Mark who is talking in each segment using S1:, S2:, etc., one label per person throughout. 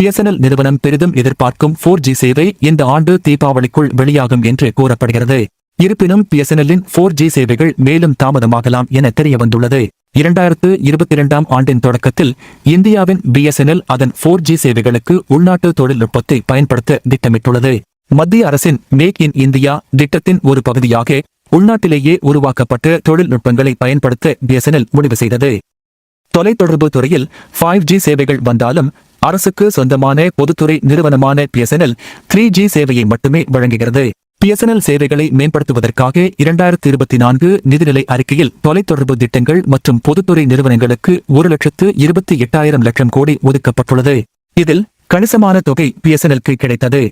S1: BSNL நிறுவனம் பெரிதும் எதிர்பார்க்கும் போர் ஜி சேவை இந்த ஆண்டு தீபாவளிக்குள் வெளியாகும் என்று கூறப்படுகிறது. இருப்பினும் பிஎஸ்என்எல்லின் போர் ஜி சேவைகள் மேலும் தாமதமாகலாம் என தெரிய வந்துள்ளது இரண்டாயிரத்து இருபத்தி இரண்டாம் ஆண்டின் தொடக்கத்தில் இந்தியாவின் பிஎஸ்என்எல் அதன் போர் ஜி சேவைகளுக்கு உள்நாட்டு தொழில்நுட்பத்தை பயன்படுத்த திட்டமிட்டுள்ளது. மத்திய அரசின் மேக் இன் இந்தியா திட்டத்தின் ஒரு பகுதியாக உள்நாட்டிலேயே உருவாக்கப்பட்ட தொழில்நுட்பங்களை பயன்படுத்த பிஎஸ்என்எல் முடிவு செய்தது. தொலைத்தொடர்பு துறையில் ஃபைவ் ஜி சேவைகள் வந்தாலும் அரசுக்கு சொந்தமான பொதுத்துறை நிறுவனமான பிஎஸ்என்எல் த்ரீ ஜி சேவையை மட்டுமே வழங்குகிறது. பிஎஸ்என்எல் சேவைகளை மேம்படுத்துவதற்காக இரண்டாயிரத்தி இருபத்தி நான்கு நிதிநிலை அறிக்கையில் தொலைத்தொடர்பு திட்டங்கள் மற்றும் பொதுத்துறை நிறுவனங்களுக்கு ஒரு லட்சத்து இருபத்தி எட்டாயிரம் லட்சம் கோடி ஒதுக்கப்பட்டுள்ளது. இதில் கணிசமான தொகை பிஎஸ்என்எல்க்கு கிடைத்தது.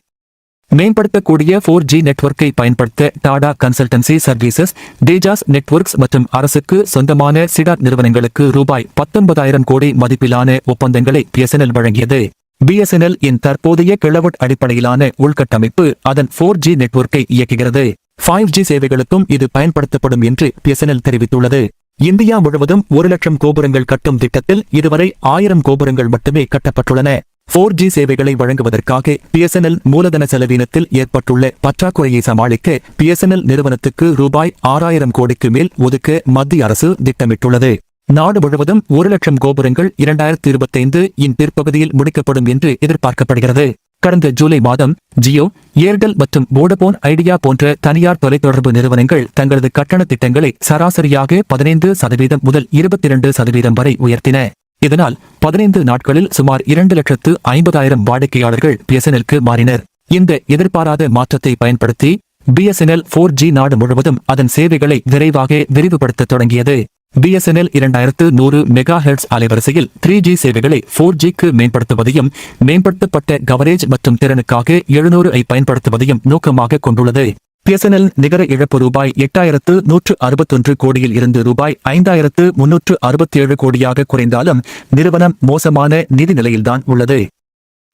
S1: மேம்படுத்தக்கூடிய போர் ஜி நெட்வொர்க்கை பயன்படுத்த Tata consultancy services Tejas networks மற்றும் அரசுக்கு சொந்தமான சிடார் நிறுவனங்களுக்கு ரூபாய் பத்தொன்பதாயிரம் கோடி மதிப்பிலான ஒப்பந்தங்களை பிஎஸ்என்எல் வழங்கியது. பிஎஸ்என்எல் இன் தற்போதைய கிளவட் அடிப்படையிலான உள்கட்டமைப்பு அதன் போர் ஜி நெட்வொர்க்கை இயக்குகிறது. ஃபைவ் ஜி சேவைகளுக்கும் இது பயன்படுத்தப்படும் என்று பிஎஸ்என்எல் தெரிவித்துள்ளது. இந்தியா முழுவதும் ஒரு லட்சம் கோபுரங்கள் கட்டும் திட்டத்தில் இதுவரை ஆயிரம் கோபுரங்கள் மட்டுமே கட்டப்பட்டுள்ளன. போர் ஜி சேவைகளை வழங்குவதற்காக பிஎஸ்என்எல் மூலதன செலவினத்தில் ஏற்பட்டுள்ள பற்றாக்குறையை சமாளிக்க பிஎஸ்என்எல் நிறுவனத்துக்கு ரூபாய் ஆறாயிரம் கோடிக்கு மேல் ஒதுக்க மத்திய அரசு திட்டமிட்டுள்ளது. நாடு முழுவதும் ஒரு லட்சம் கோபுரங்கள் இரண்டாயிரத்தி இருபத்தைந்து இன் பிற்பகுதியில் முடிக்கப்படும் என்று எதிர்பார்க்கப்படுகிறது. கடந்த ஜூலை மாதம் ஜியோ ஏர்டெல் மற்றும் வோடபோன் ஐடியா போன்ற தனியார் தொலைத்தொடர்பு நிறுவனங்கள் தங்களது கட்டண திட்டங்களை சராசரியாக பதினைந்து சதவீதம் முதல் இருபத்தி இரண்டு சதவீதம் வரை உயர்த்தின. இதனால் பதினைந்து நாட்களில் சுமார் இரண்டு லட்சத்து ஐம்பதாயிரம் வாடிக்கையாளர்கள் பிஎஸ்என்எல்க்கு மாறினர். இந்த எதிர்பாராத மாற்றத்தை பயன்படுத்தி பிஎஸ்என்எல் போர் ஜி நாடு முழுவதும் அதன் சேவைகளை விரைவாக விரிவுபடுத்த தொடங்கியது. பிஎஸ்என்எல் இரண்டாயிரத்து நூறு மெகா ஹெர்ட்ஸ் அலைவரிசையில் த்ரீ ஜி சேவைகளை போர் ஜிக்கு மேம்படுத்துவதையும் மேம்படுத்தப்பட்ட கவரேஜ் மற்றும் திறனுக்காக எழுநூறு ஐ பயன்படுத்துவதையும் நோக்கமாக கொண்டுள்ளது. பிஎஸ்என்எல் நிகர இழப்பு ரூபாய் எட்டாயிரத்து நூற்று அறுபத்தொன்று கோடியில் இருந்து ரூபாய் ஐந்தாயிரத்து முன்னூற்று அறுபத்தி ஏழு கோடியாக குறைந்தாலும் நிறுவனம் மோசமான நிதி நிலையில்தான் உள்ளது.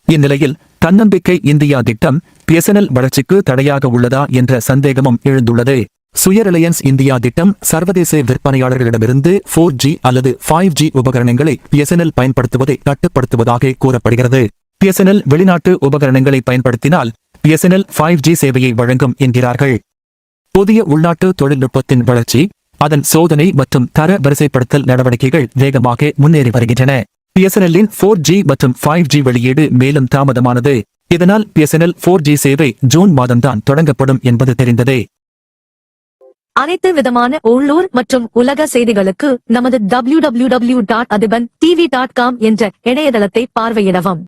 S1: இந்நிலையில் தன்னம்பிக்கை இந்தியா திட்டம் பிஎஸ்என்எல் வளர்ச்சிக்கு தடையாக உள்ளதா என்ற சந்தேகமும் எழுந்துள்ளது. சுய ரிலையன்ஸ் இந்தியா திட்டம் சர்வதேச விற்பனையாளர்களிடமிருந்து ஃபோர் ஜி அல்லது ஃபைவ் ஜி உபகரணங்களை பிஎஸ்என்எல் பயன்படுத்துவதை கட்டுப்படுத்துவதாக கூறப்படுகிறது. பிஎஸ்என்எல் வெளிநாட்டு உபகரணங்களை பயன்படுத்தினால் பிஎஸ்என்எல் ஃபைவ் ஜி சேவையை வழங்கும் என்கிறார்கள். புதிய உள்நாட்டு தொழில்நுட்பத்தின் வளர்ச்சி அதன் சோதனை மற்றும் தர வரிசைப்படுத்தல் நடவடிக்கைகள் வேகமாக முன்னேறி வருகின்றன. பிஎஸ்என்எல்லின் ஃபோர் ஜி மற்றும் ஃபைவ் ஜி வெளியீடு மேலும் தாமதமானது. இதனால் பிஎஸ்என்எல் ஃபோர் ஜி சேவை ஜூன் மாதம்தான் தொடங்கப்படும் என்பது தெரிந்ததே.
S2: அனைத்து விதமான உள்ளூர் மற்றும் உலக செய்திகளுக்கு நமது W W W dot Athiban TV dot com என்ற இணையதளத்தை பார்வையிடவும்.